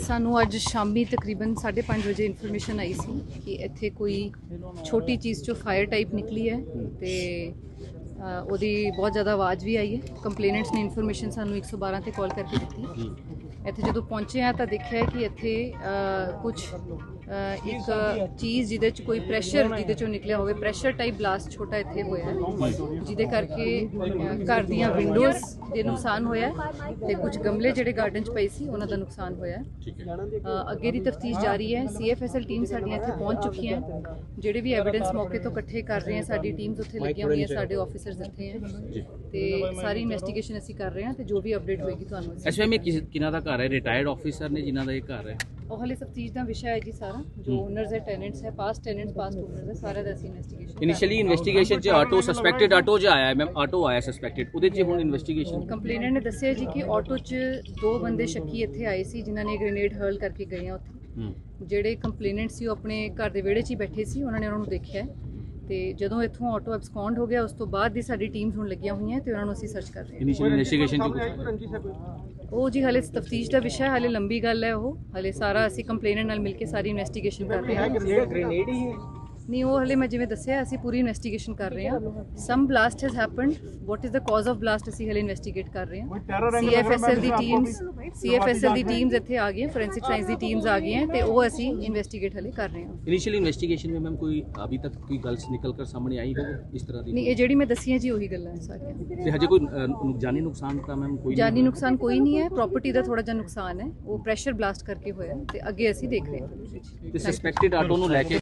ਸਾਨੂੰ ਅੱਜ ਸ਼ਾਮੀ ਤਕਰੀਬਨ 5:30 ਵਜੇ ਇਨਫੋਰਮੇਸ਼ਨ ਆਈ ਸੀ ਕਿ ਇੱਥੇ ਕੋਈ ਛੋਟੀ ਚੀਜ਼ ਚੋਂ ਫਾਇਰ ਟਾਈਪ ਨਿਕਲੀ ਹੈ ਤੇ ਉਹਦੀ ਬਹੁਤ ਜ਼ਿਆਦਾ ਆਵਾਜ਼ ਵੀ ਆਈ ਹੈ। ਕੰਪਲੇਨੈਂਟਸ ਨੇ ਇਨਫੋਰਮੇਸ਼ਨ ਸਾਨੂੰ 112 ਤੇ ਕਾਲ ਕਰਕੇ ਦਿੱਤੀ। ਇੱਥੇ ਜਦੋਂ ਪਹੁੰਚੇ ਆ ਤਾਂ ਦੇਖਿਆ ਕਿ ਇੱਥੇ ਕੁਝ ਇੱਕ ਚੀਜ਼ ਜਿਹਦੇ ਚ ਕੋਈ ਪ੍ਰੈਸ਼ਰ ਜਿਹਦੇ ਚੋਂ ਨਿਕਲਿਆ ਹੋਵੇ ਪ੍ਰੈਸ਼ਰ ਟਾਈਪ ਬਲਾਸਟ ਛੋਟਾ ਇੱਥੇ ਹੋਇਆ ਹੈ ਜਿਹਦੇ ਕਰਕੇ ਘਰ ਦੀਆਂ ਵਿੰਡੋਜ਼ ਦੇ ਨੁਕਸਾਨ ਹੋਇਆ ਹੈ ਤੇ ਕੁਝ ਗਮਲੇ ਜਿਹੜੇ ਗਾਰਡਨ ਚ ਪਏ ਸੀ ਉਹਨਾਂ ਦਾ ਨੁਕਸਾਨ ਹੋਇਆ ਅੱਗੇ ਦੀ ਤਫਤੀਸ਼ ਜਾਰੀ ਹੈ ਸੀਐਫਐਸਐਲ ਟੀਮ ਸਾਡੀਆਂ ਇੱਥੇ ਪਹੁੰਚ ਚੁੱਕੀਆਂ ਹੈ। ਜਿਹੜੇ ਵੀ ਐਵੀਡੈਂਸ ਮੌਕੇ ਤੋਂ ਇਕੱਠੇ ਕਰ ਰਹੇ ਹਾਂ ਸਾਡੀ ਟੀਮਸ ਉੱਥੇ ਲੱਗੀਆਂ ਹੋਈਆਂ ਸਾਡੇ ਆਫੀਸਰਸ ਇੱਥੇ ਹੈ। ਜੀ। ਤੇ ਸਾਰੀ ਇਨਵੈਸਟੀਗੇਸ਼ਨ ਅਸੀਂ ਕਰ ਰਹੇ ਹਾਂ ਤੇ ਜੋ ਵੀ ਅਪਡੇਟ ਹੋਏਗੀ ਤੁਹਾਨੂੰ ਅਸੀਂ ਐਸਐਮਏ ਕਿਹਨਾਂ ਦਾ ਘਰ ਹੈ? ਰਿਟਾਇਰਡ ਆਫੀਸਰ ਨੇ ਜਿਨ੍ਹਾਂ ਦਾ ਇਹ ਘਰ ਹੈ? ਉਹ ਹਲੇ ਤਫਤੀਸ਼ ਦਾ ਵਿਸ਼ਾ ਹੈ ਜੀ ਸਾਰਾ ਜੋ ਓਨਰਸ ਹੈ ਟੈਨੈਂਟਸ ਹੈ ਪਾਸਟ ਟੈਨੈਂਟਸ ਪਾਸਟ ਓਨਰਸ ਹੈ ਸਾਰਾ ਦਾ ਅਸੀਂ ਇਨਵੈਸਟੀਗੇਸ਼ਨ ਇਨੀਸ਼ੀਅਲੀ ਇਨਵੈਸਟੀਗੇਸ਼ਨ 'ਚ ਆਟੋ ਸਸਪੈਕਟਡ ਆਟੋ 'ਚ ਆਇਆ ਮੈਮ ਆਟੋ ਆਇਆ ਸਸਪੈਕਟਡ ਉਹਦੇ 'ਚ ਹੁਣ ਇਨਵੈਸਟੀਗੇਸ਼ਨ ਕੰਪਲੇਨਰ ਨੇ ਦੱਸਿਆ ਜੀ ਕਿ ਆਟੋ 'ਚ ਦੋ ਬੰਦੇ ਸ਼ੱਕੀ ਇੱਥੇ ਆਏ ਸੀ ਜਿਨ੍ਹਾਂ ਨੇ ਗ੍ਰੇਨੇਡ ਹਰਲ ਕਰਕੇ ਗਏ ਆ ਉੱਥੇ। ਜਿਹੜੇ ਕੰਪਲੇਨੈਂਟ ਸੀ ਉਹ ਆਪਣੇ ਘਰ ਦੇ ਵਿਹੜੇ 'ਚ ਹੀ ਬੈਠੇ ਸੀ ਉਹਨਾਂ ਨੇ ਉਹਨਾਂ ਨੂੰ ਦੇਖਿਆ ਹੈ। ਤੇ ਜਦੋਂ ਇੱਥੋਂ ਆਟੋ ਐਬਸਕੌਂਡ ਹੋ ਗਿਆ ਉਸ ਤੋਂ ਬਾਅਦ ਦੀ ਸਾਡੀ ਟੀਮਸ ਹੁਣ ਲੱਗੀਆਂ ਹੋਈਆਂ ਤੇ ਉਹਨਾਂ ਨੂੰ ਅਸੀਂ ਸਰਚ ਕਰ ਰਹੇ ਹਾਂ। ਇਨੀਸ਼ੀਅਲ ਇਨਵੈਸਟੀਗੇਸ਼ਨ 'ਚ ਉਹ ਜੀ ਹਲੇ ਤਫਤੀਸ਼ ਦਾ ਵਿਸ਼ਾ ਹੈ ਹਲੇ ਲੰਬੀ ਗੱਲ ਹੈ ਉਹ। ਹਲੇ ਸਾਰਾ ਅਸੀਂ ਕੰਪਲੇਨਰ ਨਾਲ ਮਿਲ ਕੇ ਸਾਰੀ ਇਨਵੈਸਟੀਗੇਸ਼ਨ ਕਰ ਰਹੇ ਹਾਂ। ਗ੍ਰੇਨੇਡ ਹੀ ਹੈ। ਨਹੀਂ ਉਹ ਹਲੇ ਮੈਂ ਜਿਵੇਂ ਦੱਸਿਆ ਅਸੀਂ ਪੂਰੀ ਇਨਵੈਸਟੀਗੇਸ਼ਨ ਕਰ ਰਹੇ ਹਾਂ। Some blast has. Happened what is the cause of blast ਅਸੀਂ ਹਲੇ ਇਨਵੈਸਟੀਗੇਟ ਕਰ ਰਹੇ ਹਾਂ। ਸੀਐਫਐਸਐਲ ਦੀ ਟੀਮਸ ਸੀਐਫਐਸਐਲ ਦੀ ਟੀਮਸ ਇੱਥੇ ਆ ਗਈਆਂ ਫੋਰੈਂਸਿਕ ਸਾਇੰਸ ਦੀ ਟੀਮਸ ਆ ਗਈਆਂ ਤੇ ਉਹ ਅਸੀਂ ਇਨਵੈਸਟੀਗੇਟ ਹਲੇ ਕਰ ਰਹੇ ਹਾਂ। ਇਨੀਸ਼ੀਅਲ ਇਨਵੈਸਟੀਗੇਸ਼ਨ ਵਿੱਚ ਮੈਮ ਕੋਈ ਅਭੀ ਤੱਕ ਕੋਈ ਗਲਸ ਨਿਕਲ ਕਰ ਸਾਹਮਣੇ ਆਈ ਹੋਵੇ ਇਸ ਤਰ੍ਹਾਂ ਦੀ ਨਹੀਂ ਇਹ ਜਿਹੜੀ ਮੈਂ ਦੱਸੀਆਂ ਜੀ ਉਹੀ ਗੱਲਾਂ ਹੈ ਸਾਰੀਆਂ। ਤੇ ਹਜੇ ਕੋਈ ਜਾਨੀ ਨੁਕਸਾਨ ਤਾਂ ਮੈਮ ਕੋਈ ਜਾਨੀ ਨੁਕਸਾਨ ਕੋਈ ਨਹੀਂ ਹੈ ਪ੍ਰਾਪਰਟੀ ਦਾ ਥੋੜਾ ਜਿਹਾ ਨੁਕਸਾਨ ਹੈ ਉਹ ਪ੍ਰੈਸ਼ਰ ਬਲਾਸਟ ਕਰਕੇ ਹੋਇਆ ਤੇ ਅੱਗੇ ਅਸੀਂ ਦੇਖ ਰਹੇ ਹਾਂ। ਤੇ ਸਸਪੈਕਟਡ ਆਟੋ ਨੂੰ ਲੈ ਕੇ